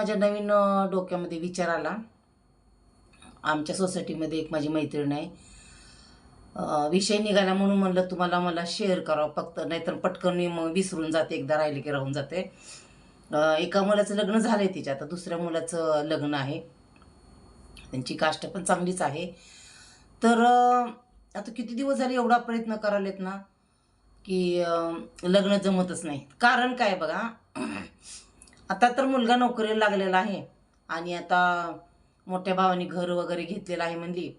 माझ्या नवीन डोक्यामध्ये विचार आला. आमच्या सोसायटीमध्ये एक माझी मैत्रीण आहे. विषय निघाला म्हणून म्हणलं तुम्हाला मला शेअर करावं फक्त नाहीतर पटकन मी मग विसरून जाते एकदा राहिले की राहून जाते. एका मुलाचं लग्न झालं आहे तिच्या आता दुसऱ्या मुलाचं लग्न आहे. त्यांची काष्ट पण चांगलीच आहे. तर आता किती दिवस झाले एवढा प्रयत्न करायलेत ना की लग्न जमतच नाही. कारण काय बघा आता तर मुलगा नोकरीला लागलेला आहे. आणि आता मोठ्या भावाने घर वगैरे घेतलेलं आहे म्हणली.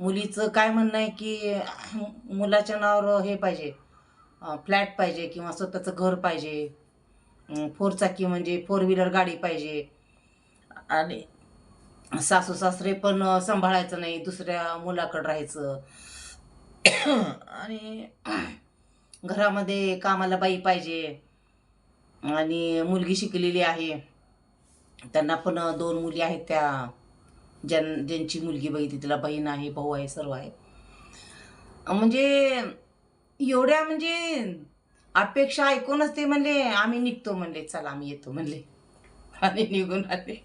मुलीचं काय म्हणणं आहे की मुलाच्या नावावर हे पाहिजे. फ्लॅट पाहिजे किंवा स्वतःचं घर पाहिजे. फोरचाकी म्हणजे फोर व्हीलर गाडी पाहिजे. आणि सासू सासरे पण सांभाळायचं नाही दुसऱ्या मुलाकडं राहायचं. आणि घरामध्ये कामाला बाई पाहिजे. आणि मुलगी शिकलेली आहे. त्यांना पण दोन मुली आहेत त्या ज्यां ज्यांची मुलगी बघितली तिला बहीण आहे भाऊ आहे सर्व आहे. म्हणजे एवढ्या म्हणजे अपेक्षा ऐकूनच ते म्हणले आम्ही निघतो म्हणले चला आम्ही येतो म्हणले. आणि निघून आले.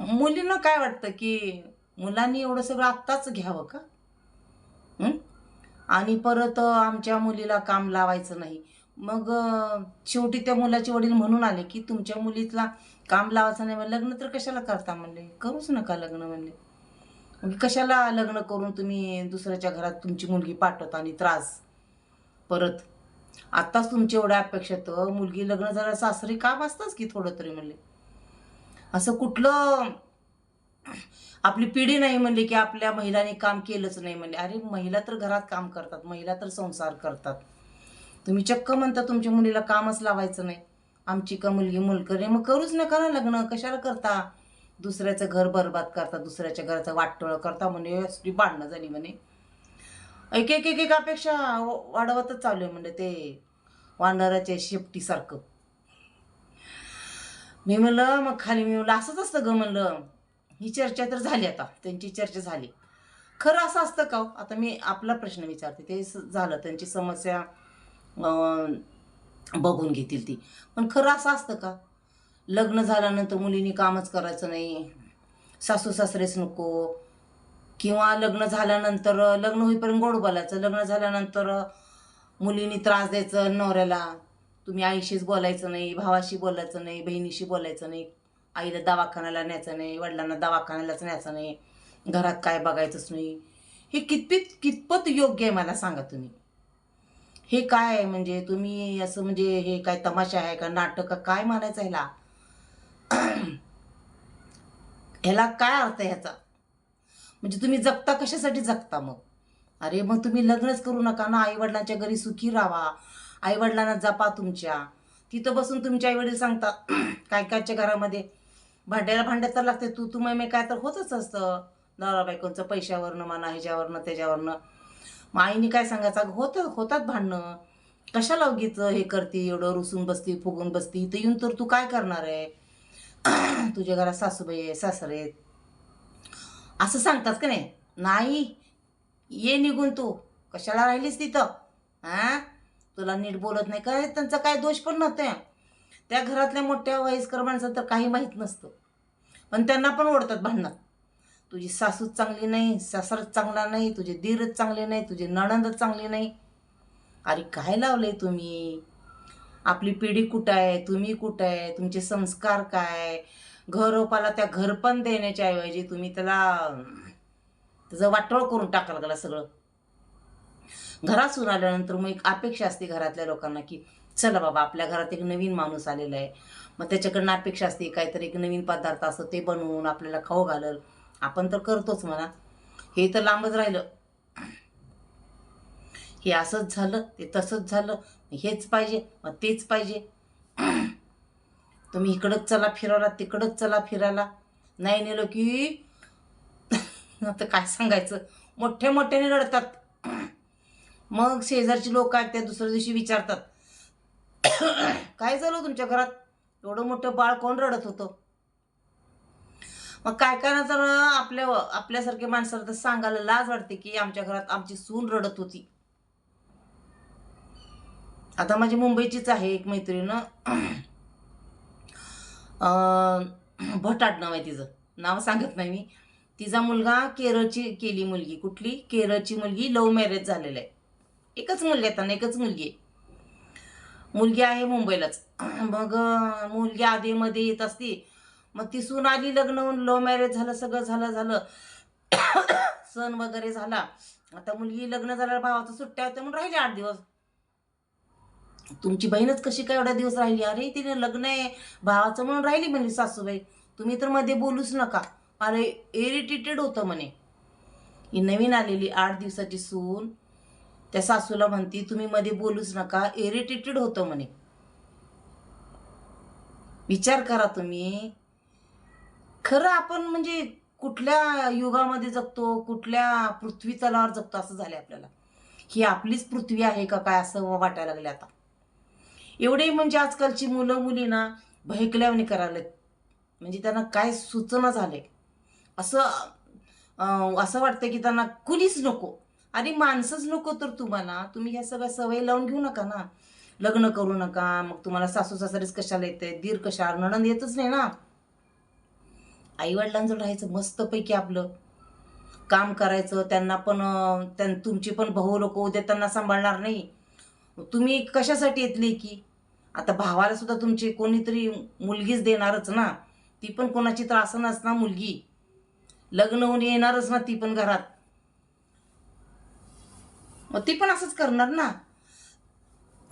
मुलींना काय वाटतं की मुलांनी एवढं सगळं आत्ताच घ्यावं का? आणि परत आमच्या मुलीला काम लावायचं नाही. मग शेवटी त्या मुलाचे वडील म्हणून आले की तुमच्या मुलीला काम लावायचं नाही मग लग्न तर कशाला करता म्हणले? करूच नका लग्न म्हणले. कशाला लग्न करून तुम्ही दुसऱ्याच्या घरात तुमची मुलगी पाठवता आणि त्रास परत? आत्ताच तुमच्या एवढ्या अपेक्षा तर मुलगी लग्न झालं सासरी काम असतंच की थोडं तरी? म्हणले. असं कुठलं आपली पिढी नाही म्हणली की आपल्या महिलांनी काम केलंच नाही म्हणले. अरे महिला तर घरात काम करतात महिला तर संसार करतात. तुम्ही चक्क म्हणता तुमच्या मुलीला कामच लावायचं नाही. आमची का मुलगी मुलकरी मग करूच नका ना लग्न. कशाला करता? दुसऱ्याचं घर बरबाद करता दुसऱ्याच्या घराचं वाटटोळं करता म्हणे असली भांडणं झाली म्हणे. एक एक एक एक अपेक्षा वाढवतच चालू आहे म्हणजे ते वानराच्या शेपटीसारखं मी म्हणलं मग खाली मी म्हणलं असंच असतं ग म्हणलं. ही चर्चा तर झाली आता त्यांची चर्चा झाली. खरं असं असतं का हो? आता मी आपला प्रश्न विचारते ते स- झालं त्यांची समस्या बघून घेतील ती. पण खरं असं असतं का? लग्न झाल्यानंतर मुलींनी कामच करायचं नाही. सासू सासरेच नको. किंवा लग्न झाल्यानंतर लग्न होईपर्यंत गोड बोलायचं. लग्न झाल्यानंतर मुलींनी त्रास द्यायचं नवऱ्याला. तुम्ही आईशीच बोलायचं नाही भावाशी बोलायचं नाही बहिणीशी बोलायचं नाही. आईला दवाखान्याला न्यायचं नाही वडिलांना दवाखान्यालाच न्यायचं नाही. घरात काय बघायचंच नाही. हे कितपत कितपत योग्य आहे मला सांगा तुम्ही. हे काय आहे? म्हणजे तुम्ही असं म्हणजे हे काय तमाशा आहे का? नाटक काय मानायचं ह्याला? ह्याला काय अर्थ आहे ह्याचा? म्हणजे तुम्ही जगता कशासाठी जगता मग? अरे मग तुम्ही लग्नच करू नका ना. आईवडिलांच्या घरी सुखी राहा. आईवडिलांना जपा तुमच्या. तिथं बसून तुमचे आईवडील सांगतात काय कायच्या घरामध्ये भांड्याला भांड्यात तर लागते तू तुम्ही काय तर होतच असतं. नवरा बायकोंचं पैशावरनं म्हणा ह्याच्यावरनं त्याच्यावरनं. मग आईने काय सांगायचं? होतं होतात भांडणं. कशाला उगीच हे करते एवढं रुसून बसती फुगून बसती? इथं येऊन तर तू काय करणार आहे? तुझ्या घरात सासूबाई आहे सासरे आहेत. असं सांगतात का नाही? नाही ये निघून तू. कशाला राहिलीस तिथं? हां तुला नीट बोलत नाही. काय त्यांचा काय दोष पण नव्हते. त्या घरातल्या मोठ्या वयस्कर माणसं तर काही माहीत नसतं. पण त्यांना पण ओढतात भांडणात तुझी सासूच चांगली नाही सासरच चांगला नाही तुझे दीरच चांगले नाही तुझे नणंदच चांगले नाही. अरे काय लावले तुम्ही? आपली पिढी कुठं आहे? तुम्ही कुठं आहे? तुमचे संस्कार काय? घरोपाला त्या घरपण देण्याच्या ऐवजी तुम्ही त्याला त्याचं वाटोळ करून टाकाल त्याला सगळं. घरासून आल्यानंतर मग एक अपेक्षा असते घरातल्या लोकांना की चला बाबा आपल्या घरात एक नवीन माणूस आलेला आहे. मग त्याच्याकडनं अपेक्षा असते काहीतरी एक नवीन पदार्थ असतो ते बनवून आपल्याला खाऊ घालल. आपण तर करतोच म्हणा. हे तर लांबच राहिलं. हे असंच झालं ते तसंच झालं हेच पाहिजे मग तेच पाहिजे. तुम्ही इकडंच चला फिरायला तिकडंच चला फिरायला. नाही नेलो की आता काय सांगायचं? मोठ्या मोठ्याने रडतात मग शेजारची लोक आहेत त्या दुसऱ्या दिवशी विचारतात. काय झालं तुमच्या घरात? एवढं मोठं बाळ कोण रडत होतं? मग काय काय ना तर आपल्या आपल्यासारख्या माणसाला तर सांगायला लाज वाटते की आमच्या घरात आमची सून रडत होती. आता माझी मुंबईचीच आहे एक मैत्रीण. भटाट भट आडनाव आहे तिचं. नाव सांगत नाही मी. तिचा मुलगा केरळची केली मुलगी. कुठली? केरळची मुलगी. लव्ह मॅरेज झालेलं आहे. एकच मुलगी आहे त्यांना एकच मुलगी आहे. मुलगी आहे मुंबईलाच. मग मुलगी आधीमध्ये येत असती. मग ती सून आली लग्न होऊन लव्ह मॅरेज झालं सगळं झालं झालं. सण वगैरे झाला. आता मुलगी लग्न झाल्यावर भावाचं सुट्ट्या होत्या म्हणून राहिले आठ दिवस. तुमची बहीणच कशी काय एवढ्या दिवस राहिली? अरे तिने लग्न आहे भावाचं म्हणून राहिली म्हणली सासूबाई. तुम्ही तर मध्ये बोलूच नका. अरे इरिटेटेड होतं म्हणे. ही नवीन आलेली आठ दिवसाची सून. त्या सासूला म्हणती तुम्ही मध्ये बोलूच नका. इरिटेटेड होतं म्हणे. विचार करा तुम्ही. खरं आपण म्हणजे कुठल्या युगामध्ये जगतो कुठल्या पृथ्वी तलावर जगतो असं झालं आपल्याला. ही आपलीच पृथ्वी आहे का काय असं वाटायला लागले आता. एवढे म्हणजे आजकालची मुलं मुली ना भयकल्यावणी करायला म्हणजे त्यांना काय सुचना झाले. असं असं वाटतं की त्यांना कुणीच नको. आणि माणसंच नको तर तुम्हाला. तुम्ही ह्या सगळ्या सवयी लावून घेऊ नका ना. लग्न करू नका. मग तुम्हाला सासू सासरेच कशाला येते दीर कशा नणंद येतच नाही ना. आईवडिलांचं राहायचं मस्तपैकी आपलं. काम करायचं त्यांना पण त्यां तुमची पण भाऊ लोक उद्या त्यांना सांभाळणार नाही. तुम्ही कशासाठी येतली की आता भावाला सुद्धा तुमची कोणीतरी मुलगीच देणारच ना. ती पण कोणाची त्रास ना मुलगी. लग्न होऊन येणारच ना ती पण घरात. मग ती पण असंच करणार ना.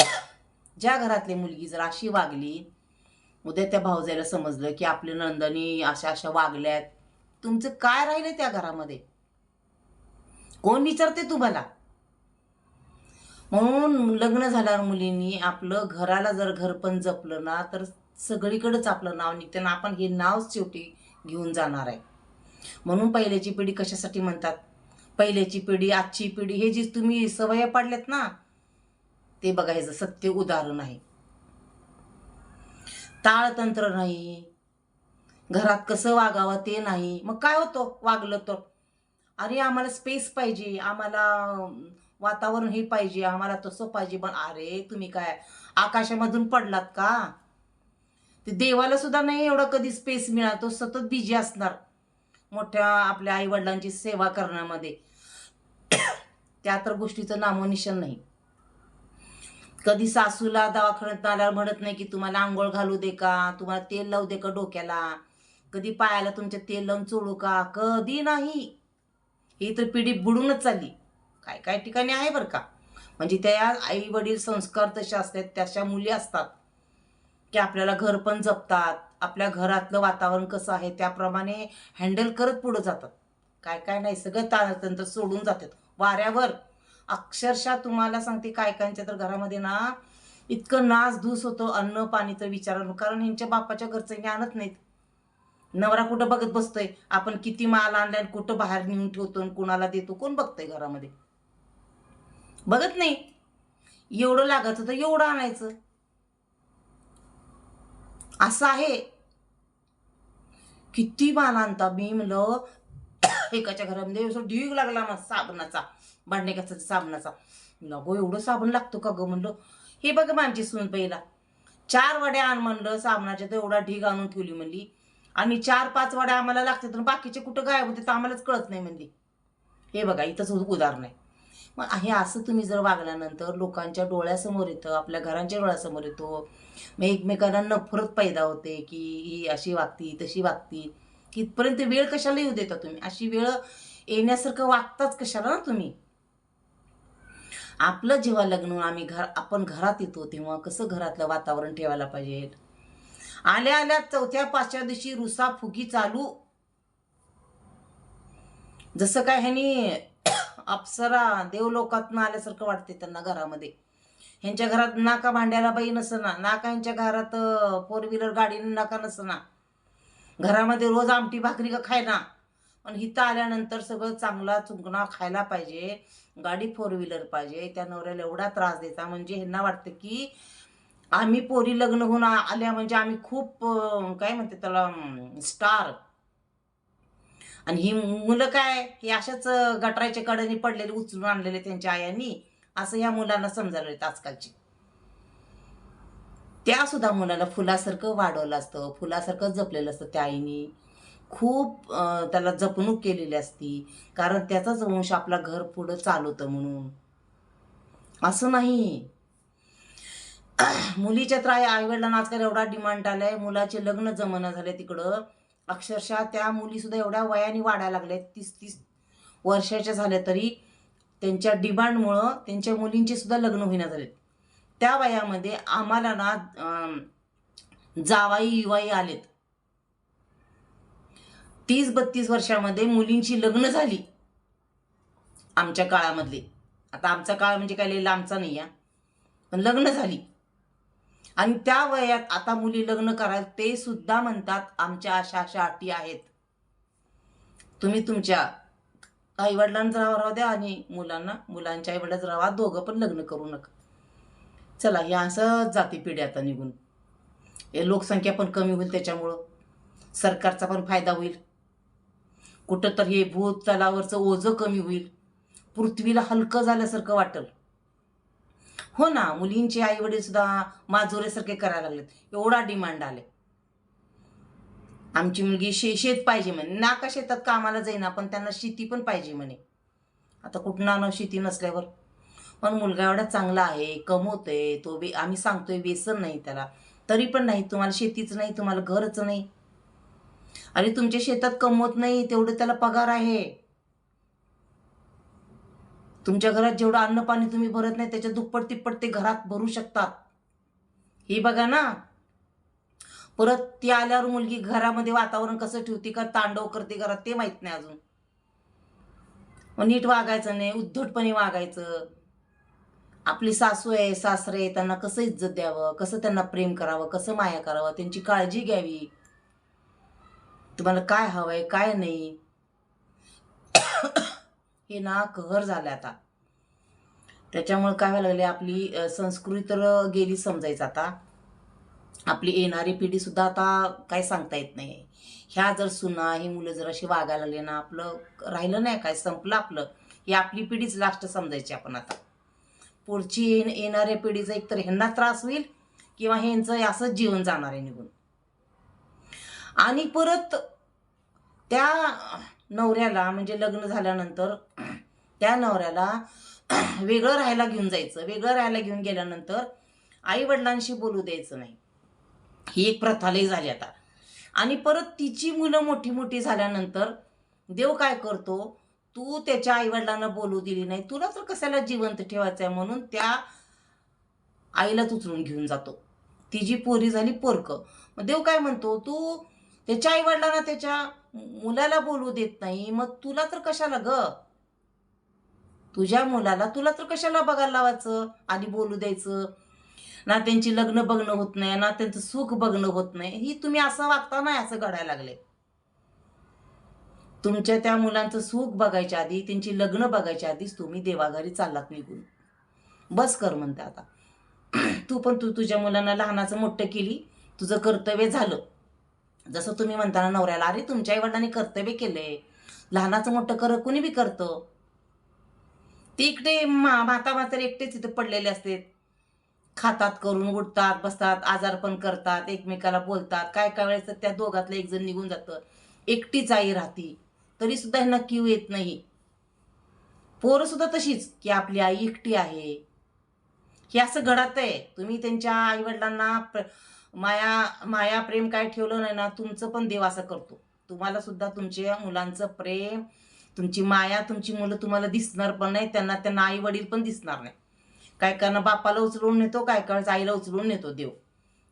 ज्या घरातली मुलगी जर अशी वागली उद्या त्या भाऊजाईला समजलं की आपली नंदनी अशा अशा वागल्यात. तुमचं काय राहिलं त्या घरामध्ये? कोण विचारते तुम्हाला? म्हणून लग्न झाल्यावर मुलींनी आपलं घराला जर घर पण जपलं ना तर सगळीकडंच आपलं नाव निघतं ना आपण हे नावच शेवटी घेऊन जाणार आहे. म्हणून पहिल्याची पिढी कशासाठी म्हणतात? पहिल्याची पिढी आजची पिढी हे जी तुम्ही सवय पाडल्यात ना ते बघायचं सत्य उदाहरण आहे. ताळतंत्र नाही. घरात कसं वागावं ते नाही. मग काय होतं? वागलं तर. अरे आम्हाला स्पेस पाहिजे. आम्हाला वातावरण हे पाहिजे. आम्हाला तसं पाहिजे. पण अरे तुम्ही काय आकाशामधून पडलात का? ते देवाला सुद्धा नाही एवढा कधी स्पेस मिळाला. तो सतत बिझी असणार. मोठ्या आपल्या आईवडिलांची सेवा करण्यामध्ये. त्या तर गोष्टीचं नामोनिशन नाही. कधी सासूला दवाखान्यात आल्यावर म्हणत नाही की तुम्हाला आंघोळ घालू दे का तुम्हाला तेल लावू दे का डोक्याला? कधी पायाला तुमच्या तेल लावून चोळू का? कधी नाही. ही तर पिढी बुडूनच चालली. काय काय ठिकाणी आहे बरं का? म्हणजे त्या आई वडील संस्कार तसे असतात तशा मुली असतात की आपल्याला घर पण जपतात आपल्या घरातलं वातावरण कसं आहे त्याप्रमाणे हँडल करत पुढं जातात. काय काय नाही सगळं तारतंत्र सोडून जातात. वाऱ्यावर. अक्षरशः तुम्हाला सांगते काय कायच्या तर घरामध्ये ना इतकं नास धूस होतं अन्न पाणी तर विचार कारण ह्यांच्या बापाच्या घरचं हे आणत नाहीत. नवरा कुठं बघत बसतोय? आपण किती माल आणलाय आणि कुठं बाहेर नेऊन ठेवतो आणि कुणाला देतो? कोण बघतंय घरामध्ये? बघत नाही. एवढं लागायचं तर एवढं आणायचं. असं आहे. किती माल आणता? मी म्हणलं एकाच्या घरामध्ये ढीग लागला मग साबणाचा. भांडे घासायचा साबणाचा. नको एवढं साबण लागतो का गं म्हणलं? हे बघ मग आमची सून पहिला. चार वड्या आण म्हणलं साबणाच्या तर एवढा ढीग आणून ठेवली म्हणली. आणि चार पाच वड्या आम्हाला लागतात तर बाकीचे कुठं गायब होते तर आम्हालाच कळत नाही म्हणली. हे बघा इथंच उदाहरण आहे. मग हे असं तुम्ही जर वागल्यानंतर लोकांच्या डोळ्यासमोर येतं आपल्या घरांच्या डोळ्यासमोर येतो. मग एकमेकांना नफरत पैदा होते की ही अशी वागती तशी वागती. कितपर्यंत वेळ कशाला येऊ देता तुम्ही. अशी वेळ येण्यासारखं वागताच कशाला ना तुम्ही? आपलं जेव्हा लग्न आम्ही घर आपण घरात येतो तेव्हा कसं घरातलं वातावरण ठेवायला पाहिजे? आल्या आल्या चौथ्या पाचव्या दिवशी रुसा फुगी चालू. जसं काय ह्यानी अप्सरा देवलोकातनं आल्यासारखं वाटते त्यांना घरामध्ये. ह्यांच्या घरात नाका भांड्याला बाई नसना. नाका ह्यांच्या घरात फोर व्हीलर गाडीनं नाका नसना. घरामध्ये रोज आमटी भाकरी का खायना. पण हिथं आल्यानंतर सगळं चांगला चुंकणा खायला पाहिजे गाडी फोर व्हीलर पाहिजे त्या नवऱ्याला एवढा त्रास द्यायचा. म्हणजे ह्यांना वाटतं की आम्ही पोरी लग्न होऊन आल्या म्हणजे आम्ही खूप काय म्हणते त्याला स्टार आणि ही मुलं काय हे अशाच गटराच्या कडेने पडलेले उचलून आणलेले त्यांच्या आयांनी. असं ह्या मुलांना समजायला येतं आजकालची. त्या सुद्धा मुलाला फुलासारखं वाढवलं असतं फुलासारखं जपलेलं असतं त्या आईनी. खूप त्याला जपणूक केलेली असती. कारण त्याचाच वंश आपला घर पुढं चालवतं म्हणून. असं नाही. मुलीच्या तर आई आईवडिलांना आजकाल एवढा डिमांड आलाय. मुलाचे लग्न जमना झाले तिकडं. अक्षरशः त्या मुलीसुद्धा एवढ्या वयाने वाढायला लागल्या तीस तीस वर्षाच्या झाल्या तरी त्यांच्या डिमांडमुळं त्यांच्या मुलींचे सुद्धा लग्न होईना झाले त्या वयामध्ये आम्हाला ना जावाई युवाई आलेत. तीस बत्तीस वर्षामध्ये मुलींची लग्न झाली. आमच्या काळामधली. आता आमचा काळ म्हणजे काय लई लांबचा नाही आहे पण लग्न झाली. आणि त्या वयात आता मुली लग्न करायला ते सुद्धा म्हणतात आमच्या अशा अशा अटी आहेत. तुम्ही तुमच्या आईवडिलांचा राहा राहू द्या आणि मुलांना मुलांच्या आईवडिलांच राहा दोघं पण लग्न करू नका. चला हे असं जाती पिढी आता निघून. हे लोकसंख्या पण कमी होईल त्याच्यामुळं. सरकारचा पण फायदा होईल. कुठं तर हे भूत तलावरचं ओझं कमी होईल. पृथ्वीला हलकं झाल्यासारखं वाटेल. हो ना मुलींचे आई वडील सुद्धा माजोरेसारखे करायला लागलेत. एवढा डिमांड आले आमची मुलगी शे शेत पाहिजे म्हणे. नाका शेतात कामाला जाईना पण त्यांना शेती पण पाहिजे म्हणे. आता कुठं ना शेती नसल्यावर? पण मुलगा एवढा चांगला आहे कमवतोय तो बे आम्ही सांगतोय व्यसन नाही त्याला. तरी पण नाही तुम्हाला शेतीच नाही तुम्हाला घरच नाही. आणि तुमच्या शेतात कमवत नाही तेवढं त्याला पगार आहे. तुमच्या घरात जेवढं अन्न पाणी तुम्ही भरत नाही त्याच्या दुप्पट तिप्पट ते घरात भरू शकतात. हे बघा ना. परत ती आल्यावर मुलगी घरामध्ये वातावरण कसं ठेवते का तांडव करते घरात ते माहीत नाही अजून. मग नीट वागायचं नाही उद्धटपणे वागायचं. आपली सासू आहे सासरे आहे त्यांना कसं इज्जत द्यावं कसं त्यांना प्रेम करावं कसं माया करावं त्यांची काळजी घ्यावी. तुम्हाला काय हवंय काय नाही. हे ना कहर झालं आता. त्याच्यामुळे काय व्हायला लागले आपली संस्कृती तर गेली समजायचं आता. आपली येणारी पिढी सुद्धा आता काय सांगता येत नाही. ह्या जर सुना ही मुलं जर अशी वागायला लागली ना आपलं राहिलं नाही काय संपलं आपलं. ही आपली पिढीच लास्ट समजायची आपण आता. पुढची येणाऱ्या पिढीचा एक तर ह्यांना त्रास होईल किंवा ह्यांचं असंच जीवन जाणार आहे निघून. आणि परत त्या नवऱ्याला म्हणजे लग्न झाल्यानंतर त्या नवऱ्याला वेगळं राहायला घेऊन जायचं. वेगळं राहायला घेऊन गेल्यानंतर आई वडिलांशी बोलू द्यायचं नाही. ही एक प्रथा लई झाली आता. आणि परत तिची मुलं मोठी मोठी झाल्यानंतर देव काय करतो? तू त्याच्या आईवडिलांना बोलू दिली नाही. तुला तर कशाला जिवंत ठेवायचं आहे म्हणून त्या आईलाच उचलून घेऊन जातो. तिची पोरी झाली पोरकं. मग देव काय म्हणतो? तू त्याच्या आईवडिलांना त्याच्या मुलाला बोलू देत नाही. मग तुला तर कशाला ग? तुझ्या मुलाला तुला तर कशाला बघायला लावायचं? आणि बोलू द्यायचं. ना त्यांची लग्न बघणं होत नाही ना त्यांचं सुख बघणं होत नाही. ही तुम्ही असं वागता नाही असं घडायला लागले. तुमच्या त्या मुलांचं सुख बघायच्या आधी त्यांची लग्न बघायच्या आधीच तुम्ही देवाघरी चाललात निघून. बस कर म्हणते आता. तू पण तू तुझ्या मुलांना लहानाचं मोठं केली. तुझं कर्तव्य झालं. जसं तुम्ही म्हणताना नवऱ्याला अरे तुमच्या आईवडिलांनी कर्तव्य केलंय. लहानाचं मोठं कर कुणी बी करतं. ते इकडे मा माता म्हातारे एकटेच इथे पडलेले असतात. खातात करून उठतात बसतात आजारपण करतात एकमेकाला बोलतात. काय काय वेळेस त्या दोघातलं एक जण निघून जातं. एकटीच आई राहती. तरी सुद्धा ह्यांना किव येत नाही. पोरं सुद्धा तशीच की आपली आई एकटी आहे. हे असं घडत आहे. तुम्ही त्यांच्या आईवडिलांना प्र माया माया प्रेम काय ठेवलं नाही ना तुमचं पण देव असं करतो. तुम्हाला सुद्धा तुमच्या मुलांचं प्रेम तुमची माया तुमची मुलं तुम्हाला दिसणार पण नाही त्यांना त्यांना आई वडील पण दिसणार नाही. काय कायना बापाला उचलून नेतो काय काय आईला उचलून नेतो देव.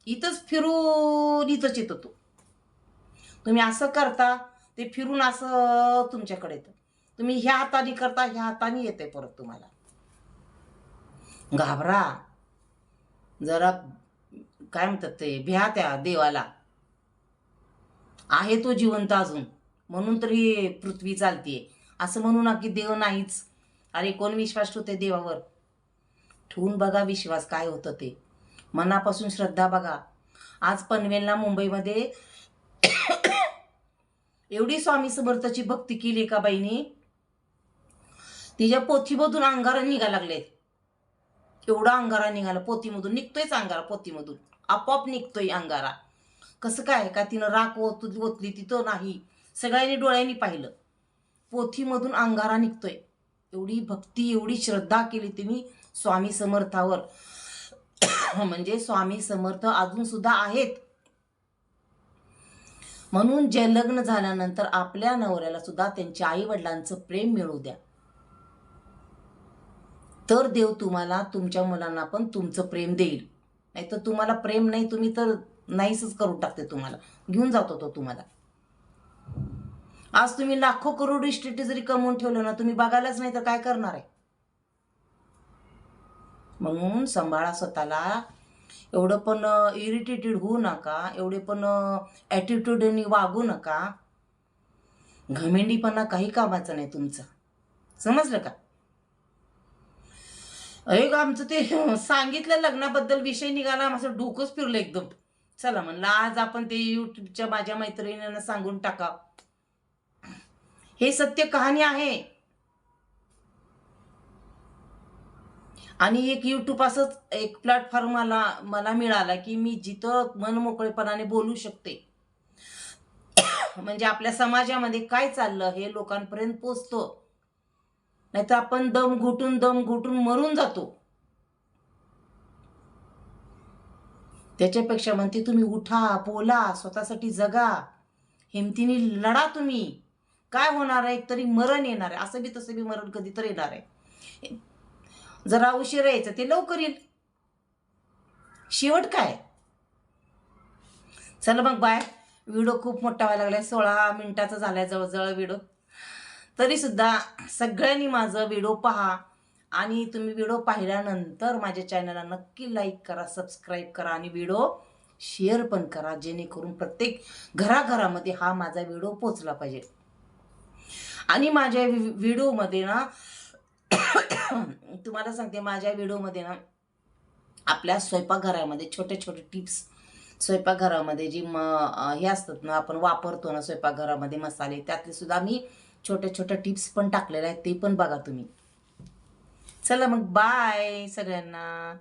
इथंच फिरून इथंच येतो तो. तुम्ही असं करता ते फिरून असं तुमच्याकडे येतं. तुम्ही ह्या हाताने करता ह्या हाताने येते परत तुम्हाला. घाबरा. जरा काय म्हणतात ते भ्या त्या देवाला. आहे तो जिवंत अजून. म्हणून तर ही पृथ्वी चालतीये. असं म्हणू ना की देव नाहीच. अरे कोण विश्वास ठेवते देवावर? ठेवून बघा विश्वास काय होतं ते. मनापासून श्रद्धा बघा. आज पनवेलला मुंबईमध्ये एवढी स्वामी समर्थाची भक्ती केली का बाईनी? तिच्या पोथीमधून अंगारा निघा लागलेत. एवढा अंगारा निघाला. पोथीमधून निघतोयच अंगारा पोथीमधून. आपोआप निघतोय अंगारा. कसं काय? का तिनं राख ओत ओतली तिथं नाही? सगळ्यांनी डोळ्यांनी पाहिलं. पोथीमधून अंगारा निघतोय. एवढी भक्ती एवढी श्रद्धा केली तुम्ही स्वामी समर्थावर. म्हणजे स्वामी समर्थ अजून सुद्धा आहेत. म्हणून जे लग्न झाल्यानंतर आपल्या नवऱ्याला सुद्धा त्यांच्या आई वडिलांचं प्रेम मिळू द्या. तर देव तुम्हाला तुमच्या मुलांना पण तुमचं प्रेम देईल. नाही तर तुम्हाला प्रेम नाही तुम्ही तर नाहीसच करून टाकते तुम्हाला. घेऊन जातो तो तुम्हाला. आज तुम्ही लाखो करोड इस्टेट जरी कमवून ठेवलं ना तुम्ही बघायलाच नाही तर काय करणार आहे? म्हणून सांभाळा स्वतःला. एवढं पण इरिटेटेड होऊ नका. एवढे पण ॲटिट्यूडनी वागू नका. घमेंडीपणा काही कामाचा नाही तुमचा. समजलं का? एक आमचं ते सांगितलं लग्नाबद्दल विषय निघाला माझं डोकंच फिरलं एकदम. चला म्हणलं आज आपण ते युट्यूबच्या माझ्या मैत्रिणींना सांगून टाका. हे सत्य कहाणी आहे. आणि एक युट्यूब असंच एक प्लॅटफॉर्म मला मला मिळाला की मी जिथं मनमोकळेपणाने बोलू शकते. म्हणजे आपल्या समाजामध्ये काय चाललं हे लोकांपर्यंत पोचतं. नाहीतर आपण दम घुटून दम घुटून मरून जातो. त्याच्यापेक्षा म्हणते तुम्ही उठा बोला स्वतःसाठी जगा. हिमतीने लढा तुम्ही. काय होणार आहे? तरी मरण येणार आहे. असं बी तसं बी मरण कधी तर येणार आहे. जरा उशीर यायचं ते लवकर येईल. शेवट काय? चला मग बाय व्हिडिओ खूप मोठा व्हायला लागलाय. सोळा मिनिटाचा झालाय जवळजवळ व्हिडिओ. तरीसुद्धा सगळ्यांनी माझं व्हिडिओ पहा. आणि तुम्ही व्हिडिओ पाहिल्यानंतर माझ्या चॅनलला नक्की लाईक करा सबस्क्राईब करा आणि व्हिडिओ शेअर पण करा जेणेकरून प्रत्येक घराघरामध्ये हा माझा व्हिडिओ पोचला पाहिजे. आणि माझ्या व्हिडिओमध्ये ना तुम्हाला सांगते माझ्या व्हिडिओमध्ये ना आपल्या स्वयंपाकघरामध्ये छोटे छोटे टिप्स स्वयंपाकघरामध्ये जी म हे असतात ना आपण वापरतो ना स्वयंपाकघरामध्ये मसाले त्यातले सुद्धा मी छोट्या छोट्या टिप्स पण टाकलेल्या आहेत ते पण बघा तुम्ही. चला मग बाय सगळ्यांना.